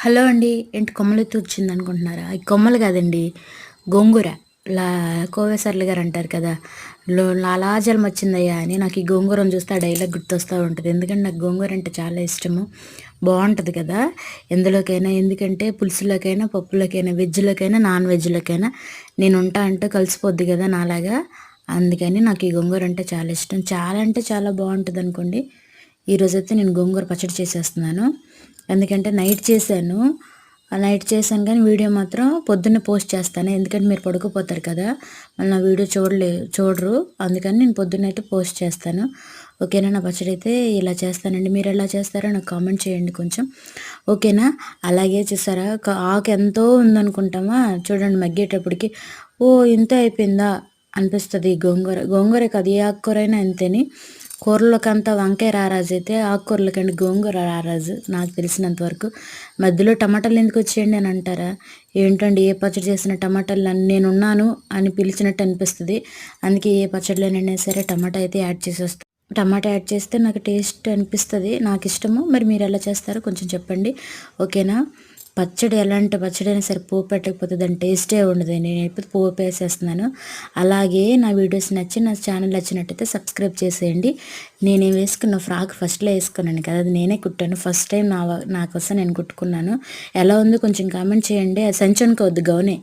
Hello అండి ఏంటి కొమ్మలు ఎత్తు అనుకుంటున్నారా ఈ కొమ్మలు కాదండి గోంగూర. లా కోవేశ్వర్లు గారు అంటారు కదా లో లాలాజలం వచ్చిందయ్యా అని నాకు ఈ గోంగూరను చూస్తే ఆ డైలాగ్ గుర్తొస్తూ ఉంటుంది. ఎందుకంటే నాకు గోంగూర అంటే చాలా ఇష్టము. బాగుంటుంది కదా. ఎందులోకైనా ఎందుకంటే పులుసులోకైనా పప్పులోకైనా వెజ్లోకైనా నాన్ వెజ్లోకైనా నేను ఉంటా అంటే కలిసిపోద్ది కదా నాలాగా. అందుకని నాకు ఈ గోంగూర అంటే చాలా ఇష్టం. చాలా అంటే చాలా బాగుంటుంది అనుకోండి ఈరోజైతే నేను గోంగూర పచ్చడి చేసేస్తున్నాను. ఎందుకంటే నైట్ చేశాను. నైట్ చేశాను కానీ వీడియో మాత్రం పొద్దున్న పోస్ట్ చేస్తాను. ఎందుకంటే మీరు పడుకోపోతారు కదా. మళ్ళీ నా వీడియో చూడలే చూడరు. అందుకని నేను పొద్దున్న అయితే పోస్ట్ చేస్తాను. ఓకేనా? నా పచ్చడి అయితే ఇలా చేస్తానండి. మీరు ఎలా చేస్తారో నాకు కామెంట్ చేయండి కొంచెం. ఓకేనా? అలాగే చూసారా? ఆకు ఎంతో ఉందనుకుంటామా? చూడండి మగ్గేటప్పటికి ఓ ఇంత అయిపోయిందా? అనిపిస్తుంది గోంగూర. గోంగూర కాదు ఏ ఆకుకూరైనా అంతేని. కూరలకంతా వంకాయ రారాజు అయితే ఆకుకూరలకండి గోంగూర రారాజు నాకు తెలిసినంత వరకు మధ్యలో టమాటాలు ఎందుకు వచ్చేయండి అని అంటారా? ఏంటండి ఏ పచ్చడి చేసిన టమాటాలు నేనున్నాను అని పిలిచినట్టు అనిపిస్తుంది. అందుకే ఏ పచ్చడిలోనైనా సరే టమాటా అయితే యాడ్ చేసేస్తాను టమాటా యాడ్ చేస్తే నాకు టేస్ట్ అనిపిస్తుంది నాకు ఇష్టము. మరి మీరు ఎలా చేస్తారో కొంచెం చెప్పండి. ఓకేనా? పచ్చడి ఎలాంటి పచ్చడి అయినా సరే పువ్వు పెట్టకపోతే దాని టేస్టే ఉండదు. నేను ఎప్పుడు పోపు వేసేస్తున్నాను అలాగే నా వీడియోస్ నచ్చి నా ఛానల్ నచ్చినట్టయితే సబ్స్క్రైబ్ చేసేయండి. నేను వేసుకున్న ఫ్రాక్ ఫస్ట్లో వేసుకున్నాను కదా అది నేనే కుట్టాను. ఫస్ట్ టైం నా నా కోసం నేను కుట్టుకున్నాను. ఎలా ఉందో కొంచెం కామెంట్ చేయండి. అది సంచి అనుకోవద్దు గౌనే.